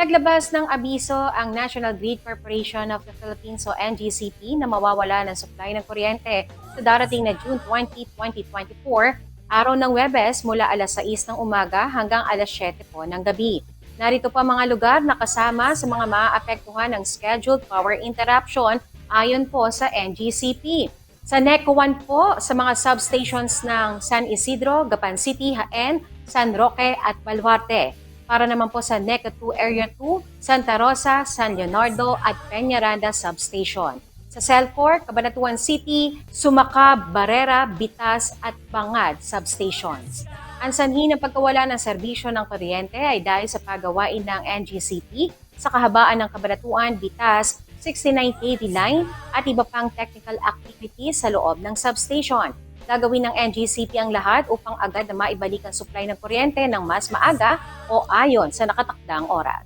Naglabas ng abiso ang National Grid Corporation of the Philippines o NGCP na mawawala ng supply ng kuryente sa darating na June 20, 2024, araw ng Webes mula alas 6 ng umaga hanggang alas 7 po ng gabi. Narito pa mga lugar na kasama sa mga maaapektuhan ng scheduled power interruption ayon po sa NGCP. Sa NECO 1 po, sa mga substations ng San Isidro, Gapan City, Haen, San Roque at Baluarte. Para naman po sa NECO 2 Area 2, Santa Rosa, San Leonardo at Peñaranda Substation. Sa Selcor, Cabanatuan City, Sumaka, Barrera, Bitas at Bangad Substations. Ang sanhi ng pagkawala ng serbisyo ng kuryente ay dahil sa pagawain ng NGCP sa kahabaan ng Kabanatuan, Bitas, 69 KV line at iba pang technical activities sa loob ng substation. Gagawin ng NGCP ang lahat upang agad na maibalik ang supply ng kuryente ng mas maaga o ayon sa nakatakdang oras.